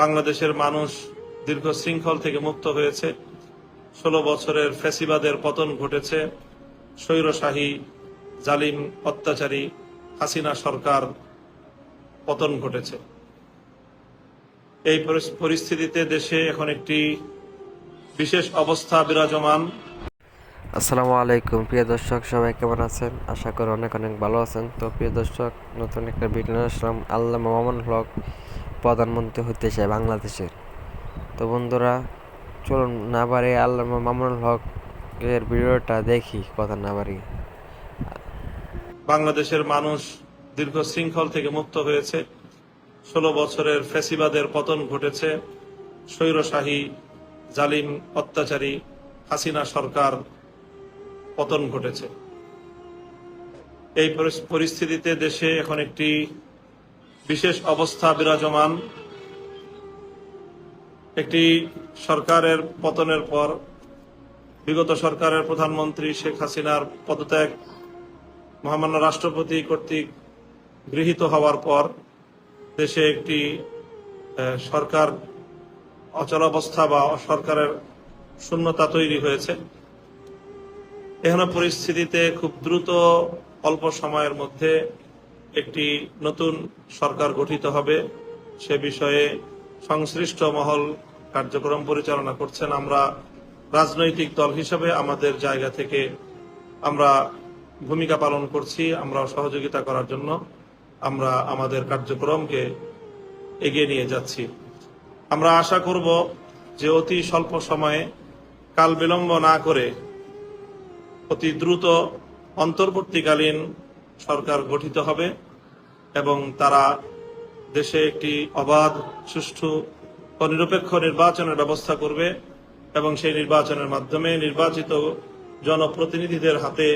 বাংলাদেশের মানুষ দীর্ঘ শৃঙ্খল থেকে মুক্ত হয়েছে। ষোলো বছরের ফ্যাসিবাদের পতন ঘটেছে। স্বৈরশাহী জালিম অত্যাচারী হাসিনা সরকার পতন ঘটেছে। এই পরিস্থিতিতে দেশে এখন একটি বিশেষ অবস্থা বিরাজমান। আসসালামু আলাইকুম। প্রিয় দর্শক, সবাই কেমন আছেন? আশা করি অনেক অনেক ভালো আছেন। তো প্রিয় দর্শক, নতুন একটা ভিডিও আসলাম। আল্লাহ মামুন হক প্রধানমন্ত্রী হতে চায় বাংলাদেশের। তো বন্ধুরা, চলুন না বাড়ি আল্লাহ মামুন হক এর ভিডিওটা দেখি, কথা না বাড়ি বাংলাদেশের মানুষ দীর্ঘ শৃঙ্খল থেকে মুক্ত হয়েছে। ষোলো বছরের ফ্যাসিবাদের পতন ঘটেছে। স্বৈরশাহী জালিম অত্যাচারী হাসিনা সরকার পতন ঘটেছে। এই পরিস্থিতিতে দেশে এখন একটি বিশেষ অবস্থা বিরাজমান। একটি সরকারের পতনের পর, বিগত সরকারের প্রধানমন্ত্রী শেখ হাসিনার পদত্যাগ মহামান্য রাষ্ট্রপতি কর্তৃক গৃহীত হওয়ার পর, দেশে একটি সরকার অচলাবস্থা বা সরকারের শূন্যতা তৈরি হয়েছে। এখানে পরিস্থিতিতে খুব দ্রুত অল্প সময়ের মধ্যে একটি নতুন সরকার গঠিত হবে। সে বিষয়ে সংশ্লিষ্ট মহল কার্যক্রম পরিচালনা করছেন আমরা রাজনৈতিক দল হিসেবে আমাদের জায়গা থেকে আমরা ভূমিকা পালন করছি, আমরা সহযোগিতা করার জন্য আমরা আমাদের কার্যক্রমকে এগিয়ে নিয়ে যাচ্ছি। আমরা আশা করব যে অতি স্বল্প সময়ে কাল বিলম্ব না করে অতি দ্রুত অন্তর্বর্তীকালীন সরকার গঠিত হবে এবং তারা দেশে একটি অবাধ, সুষ্ঠু ও নিরপেক্ষ নির্বাচনের ব্যবস্থা করবে এবং সেই নির্বাচনের মাধ্যমে নির্বাচিত জনপ্রতিনিধিদের হাতে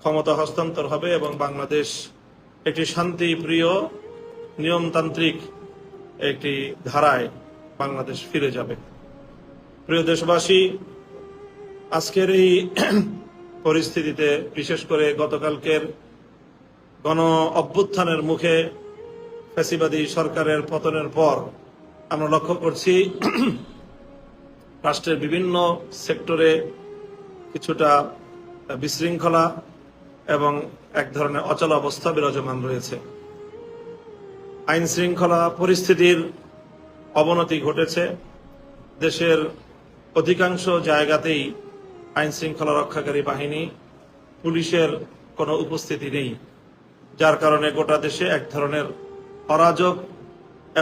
ক্ষমতা হস্তান্তর হবে এবং বাংলাদেশ একটি শান্তিপ্রিয় নিয়মতান্ত্রিক একটি ধারায় বাংলাদেশ ফিরে যাবে। প্রিয় দেশবাসী, আজকের এই পরিস্থিতিতে, বিশেষ করে গতকালকের গণ অভ্যুত্থানের মুখে ফ্যাসিবাদী সরকারের পতনের পর আমরা লক্ষ্য করছি রাষ্ট্রের বিভিন্ন সেক্টরে কিছুটা বিশৃঙ্খলা এবং এক ধরনের অচল অবস্থা বিরাজমান রয়েছে। আইন শৃঙ্খলা পরিস্থিতির অবনতি ঘটেছে। দেশের অধিকাংশ জায়গাতেই আইন শৃঙ্খলা রক্ষাকারী বাহিনী, পুলিশের কোনো উপস্থিতি নেই। যার কারণে গোটা দেশে এক ধরনের অরাজক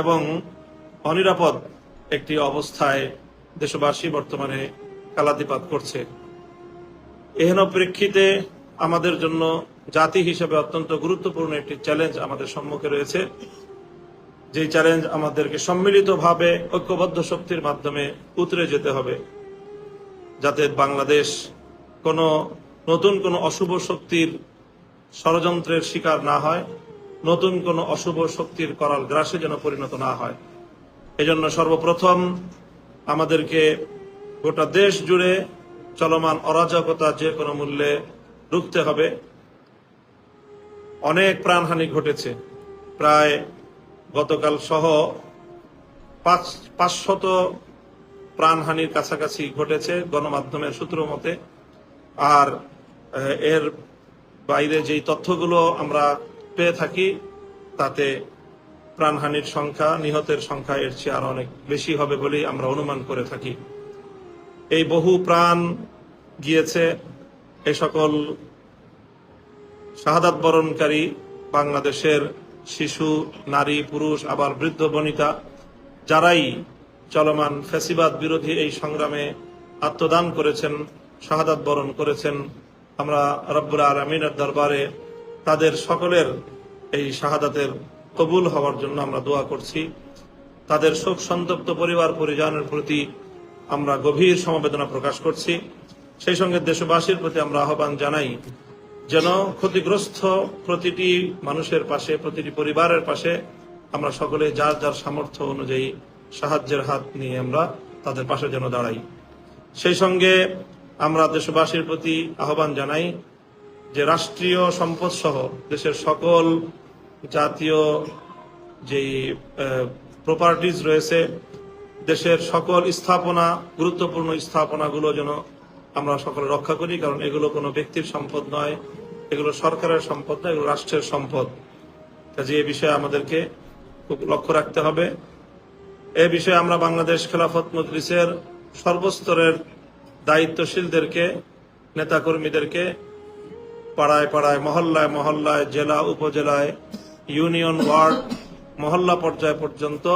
এবং অনিরাপদ একটি অবস্থায় দেশবাসী বর্তমানে কালাতিপাত করছে। এহেন প্রেক্ষিতে আমাদের জন্য জাতি হিসেবে অত্যন্ত গুরুত্বপূর্ণ একটি চ্যালেঞ্জ আমাদের সম্মুখে রয়েছে। যে চ্যালেঞ্জ আমাদেরকে সম্মিলিতভাবে ঐক্যবদ্ধ শক্তির মাধ্যমে উতরে যেতে হবে, যাতে বাংলাদেশ কোনো নতুন কোনো অশুভ শক্তির ষড়যন্ত্রের শিকার না হয়, নতুন কোনো অশুভ শক্তির করাল গ্রাসে যেন পরিণত না হয়। এজন্য সর্বপ্রথম আমাদেরকে গোটা দেশ জুড়ে চলমান অরাজকতা যে কোনো মূল্যে রুখতে হবে। অনেক প্রাণহানি ঘটেছে। প্রায় গতকাল সহ পাঁচ, পাঁচশত প্রাণহানির কাছাকাছি ঘটেছে গণমাধ্যমের সূত্র মতে। আর এর বাইরে যেই তথ্যগুলো আমরা পেয়ে থাকি, তাতে প্রাণহানির সংখ্যা, নিহতের সংখ্যা এর চেয়ে আরও অনেক বেশি হবে বলেই আমরা অনুমান করে থাকি। এই বহু প্রাণ গিয়েছে, এ সকল শাহাদাত বরণকারী বাংলাদেশের শিশু, নারী, পুরুষ, আবার বৃদ্ধ, বনিতা, যারাই চলমান ফ্যাসিবাদ বিরোধী এই সংগ্রামে আত্মদান করেছেন, শাহাদাত বরণ করেছেন আমরা রব্বুল আলমিনের দরবারে তাদের সকলের এই শাহাদাতের কবুল হওয়ার জন্য আমরা দোয়া করছি। তাদের শোক সন্তপ্ত পরিবার পরিজনের প্রতি আমরা গভীর সমবেদনা প্রকাশ করছি। সেই সঙ্গে দেশবাসীর প্রতি আমরা আহ্বান জানাই যেন ক্ষতিগ্রস্ত প্রতিটি মানুষের পাশে, প্রতিটি পরিবারের পাশে আমরা সকলে যার যার সামর্থ্য অনুযায়ী সাহায্যের হাত নিয়ে আমরা তাদের পাশে যেন দাঁড়াই। সেই সঙ্গে আমরা দেশবাসীর প্রতি আহ্বান জানাই যে রাষ্ট্রীয় সম্পদ সহ দেশের সকল জাতীয় যেই প্রপার্টিজ রয়েছে, দেশের সকল স্থাপনা, গুরুত্বপূর্ণ স্থাপনাগুলো যেন আমরা সকলে রক্ষা করি, কারণ এগুলো কোনো ব্যক্তির সম্পদ নয়, এগুলো সরকারের সম্পদ নয় এগুলো রাষ্ট্রের সম্পদ। কাজে এ বিষয়ে আমাদেরকে খুব লক্ষ্য রাখতে হবে। এ বিষয়ে আমরা বাংলাদেশ খেলাফত মজলিসের সর্বস্তরের দায়িত্বশীলদেরকে, নেতাকর্মীদেরকে পাড়ায় পাড়ায়, মহল্লায় মহল্লায়, জেলা, উপজেলায়, ইউনিয়ন, ওয়ার্ড, মহল্লা পর্যায় পর্যন্ত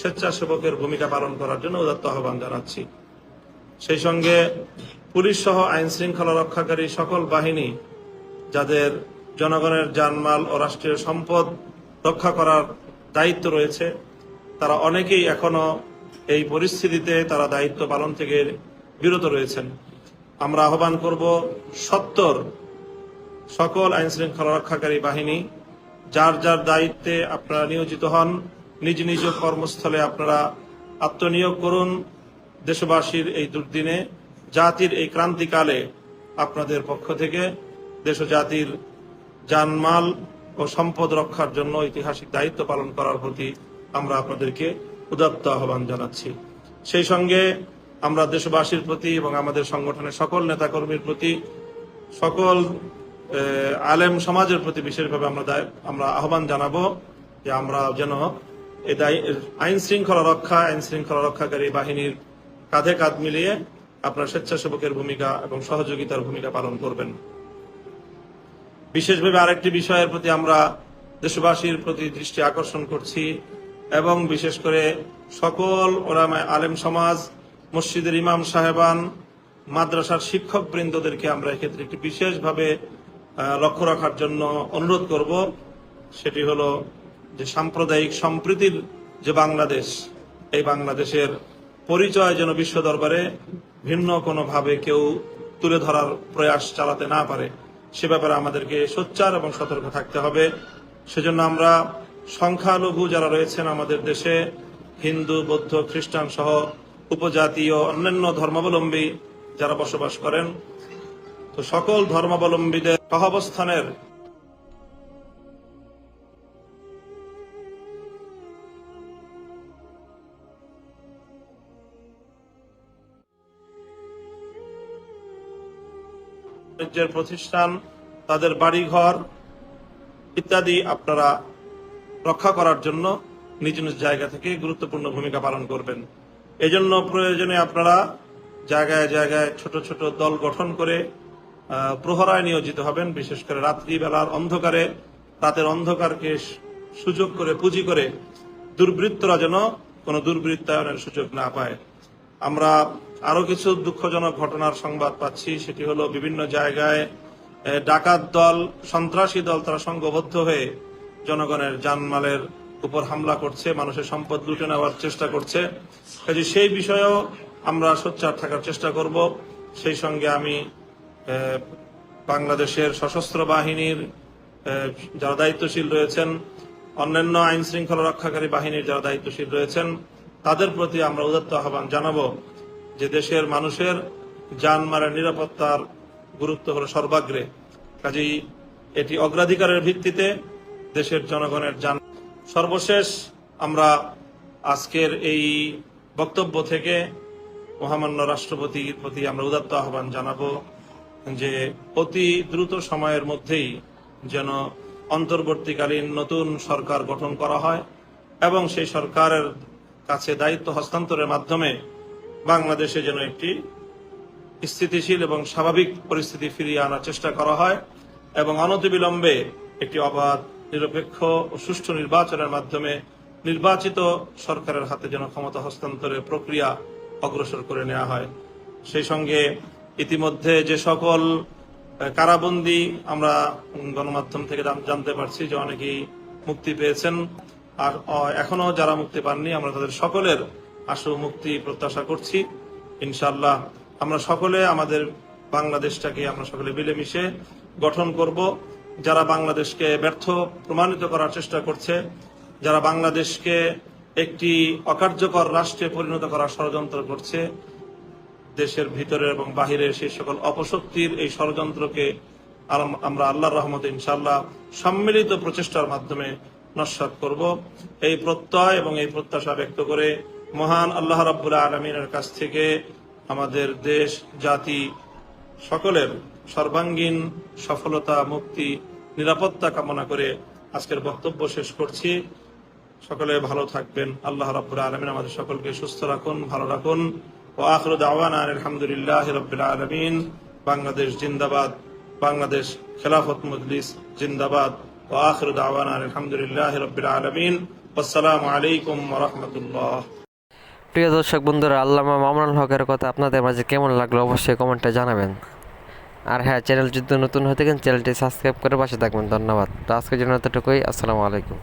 স্বেচ্ছাসেবকের ভূমিকা পালন করার জন্য উদাত্ত আহ্বান জানাচ্ছি। সেই সঙ্গে পুলিশ সহ আইন শৃঙ্খলা রক্ষাকারী সকল বাহিনী, যাদের জনগণের জানমাল ও রাষ্ট্রীয় সম্পদ রক্ষা করার দায়িত্ব রয়েছে, তারা অনেকেই এখনও এই পরিস্থিতিতে তারা দায়িত্ব পালন থেকে বিরত রয়েছেন। আমরা আহ্বান করব সত্তর সকল আইন শৃঙ্খলা রক্ষাকারী বাহিনী, যার যার দায়িত্বে আপনারা নিয়োজিত হন, নিজ নিজ কর্মস্থলে আপনারা আত্মনিয়োগ করুন। দেশবাসীর এই দুর্দিনে, জাতির এই ক্রান্তিকালে আপনাদের পক্ষ থেকে দেশ জাতির জানমাল ও সম্পদ রক্ষার জন্য ঐতিহাসিক দায়িত্ব পালন করার প্রতি আমরা আপনাদেরকে উদাত্ত আহ্বান জানাচ্ছি। সেই সঙ্গে আমরা দেশবাসীর প্রতি এবং আমাদের সংগঠনের সকল নেতাকর্মীর প্রতি, সকল আলেম সমাজের প্রতি বিশেষভাবে আমরা আমরা আহ্বান জানাব যে আমরা যেন এই আইন শৃঙ্খলা রক্ষা, আইন শৃঙ্খলা রক্ষাকারী বাহিনীর কাঁধে কাঁধ মিলিয়ে আপনার স্বেচ্ছাসেবকের ভূমিকা এবং সহযোগিতার ভূমিকা পালন করবেন। বিশেষভাবে আরেকটি বিষয়ের প্রতি আমরা দেশবাসীর প্রতি দৃষ্টি আকর্ষণ করছি এবং বিশেষ করে সকল ওলামায়ে আলেম সমাজ মসজিদের ইমাম সাহেবান, মাদ্রাসার শিক্ষক বৃন্দদেরকে আমরা এক্ষেত্রে একটি বিশেষভাবে লক্ষ্য রাখার জন্য অনুরোধ করব। সেটি হলো যে সাম্প্রদায়িক সম্প্রীতির যে বাংলাদেশ, এই বাংলাদেশের পরিচয় যেন বিশ্ব দরবারে ভিন্ন কোনোভাবে কেউ তুলে ধরার প্রয়াস চালাতে না পারে, সে ব্যাপারে আমাদেরকে সোচ্চার এবং সতর্ক থাকতে হবে। সেজন্য আমরা সংখ্যালঘু যারা রয়েছেন আমাদের দেশে, হিন্দু, বৌদ্ধ, খ্রিস্টান সহ উপজাতি ও অন্যান্য ধর্মাবলম্বী যারা বসবাস করেন, তো সকল ধর্মাবলম্বীদের সহাবস্থানের প্রতিষ্ঠান, তাদের বাড়িঘর ইত্যাদি আপনারা রক্ষা করার জন্য নিজ নিজ জায়গা থেকে গুরুত্বপূর্ণ ভূমিকা পালন করবেন। এজন্য প্রয়োজনে আপনারা জায়গায় জায়গায় ছোট ছোট দল গঠন করে প্রহরায় নিয়োজিত হবেন। বিশেষ করে রাত্রিবেলার অন্ধকারে, রাতের অন্ধকারকে সুযোগ করে, পুঁজি করে দুর্বৃত্তরা যেন কোনো দুর্বৃত্তায়নের সুযোগ না পায়। আমরা আরও কিছু দুঃখজনক ঘটনার সংবাদ পাচ্ছি। সেটি হলো বিভিন্ন জায়গায় ডাকাত দল, সন্ত্রাসী দল তারা সংঘবদ্ধ হয়ে জনগণের জানমালের উপর হামলা করছে, মানুষের সম্পদ লুটে নেওয়ার চেষ্টা করছে। কাজে সেই বিষয়েও আমরা সোচ্চার থাকার চেষ্টা করব। সেই সঙ্গে আমি বাংলাদেশের সশস্ত্র বাহিনীর যারা দায়িত্বশীল রয়েছেন, অন্যান্য আইন শৃঙ্খলা রক্ষাকারী বাহিনীর যারা দায়িত্বশীল রয়েছেন, তাদের প্রতি আমরা উদাত্ত আহ্বান জানাব যে দেশের মানুষের জানমালের নিরাপত্তার গুরুত্ব হলো সর্বাগ্রে। কাজেই এটি অগ্রাধিকারের ভিত্তিতে দেশের জনগণের যান সর্বশেষ আমরা আজকের এই বক্তব্য থেকে মহামান্য রাষ্ট্রপতির প্রতি আমরা উদাত্ত আহ্বান জানাব যে অতি দ্রুত সময়ের মধ্যেই যেন অন্তর্বর্তীকালীন নতুন সরকার গঠন করা হয় এবং সেই সরকারের কাছে দায়িত্ব হস্তান্তরের মাধ্যমে বাংলাদেশে যেন একটি স্থিতিশীল এবং স্বাভাবিক পরিস্থিতি ফিরিয়ে আনার চেষ্টা করা হয় এবং অনতিবিলম্বে একটি অবাধ নিরপেক্ষ ও সুষ্ঠু নির্বাচনের মাধ্যমে নির্বাচিত সরকারের হাতে যেন ক্ষমতা হস্তান্তরের প্রক্রিয়া অগ্রসর করে নেওয়া হয়। সেই সঙ্গে ইতিমধ্যে যে সকল কারাবন্দী আমরা গণমাধ্যম থেকে জানতে পারছি যে অনেকেই মুক্তি পেয়েছেন। আর এখনও যারা মুক্তি পাননি, আমরা তাদের সকলের আশু মুক্তি প্রত্যাশা করছি। ইনশাল্লাহ আমরা সকলে আমাদের বাংলাদেশটাকে আমরা সকলে মিলেমিশে গঠন করব। যারা বাংলাদেশকে ব্যর্থ প্রমাণিত করার চেষ্টা করছে, যারা বাংলাদেশকে একটি অকার্যকর রাষ্ট্রে পরিণত করার ষড়যন্ত্র করছে, দেশের ভিতরে এবং বাহিরের সেই সকল অপশক্তির এই ষড়যন্ত্রকে আমরা আল্লাহর রহমতে ইনশাল্লাহ সম্মিলিত প্রচেষ্টার মাধ্যমে নস্বাত করব। এই প্রত্যয় এবং এই প্রত্যাশা ব্যক্ত করে মহান আল্লাহ রাব্বুল আলমিনের কাছ থেকে আমাদের দেশ, জাতি সকলের সর্বাঙ্গীন সফলতা, মুক্তি, নিরাপত্তা কামনা করে আজকের বক্তব্য শেষ করছি। সকলে ভালো থাকবেন। আল্লাহ রাব্বুল আলমিন আমাদের সকলকে সুস্থ রাখুন, ভালো রাখুন। ও আখরুদ আওয়ান আলহামদুলিল্লাহ রবিল আলমিন। বাংলাদেশ জিন্দাবাদ, বাংলাদেশ খেলাফত মজলিস জিন্দাবাদ। ও আখরুদ আওয়ান আলহামদুলিল্লাহ রবিল আলমিন। আসসালামু আলাইকুম রহমতুল্লাহ। প্রিয় দর্শক বন্ধুরা, আল্লামা মামুনুল হকের কথা আপনাদের মাঝে কেমন লাগল অবশ্যই কমেন্টে জানাবেন। আর হ্যাঁ চ্যানেল যদি নতুন হয়ে থাকেন, চ্যানেলটি সাবস্ক্রাইব করে পাশে থাকবেন। ধন্যবাদ। তো আজকের জন্য এতটুকুই। আসসালামু আলাইকুম।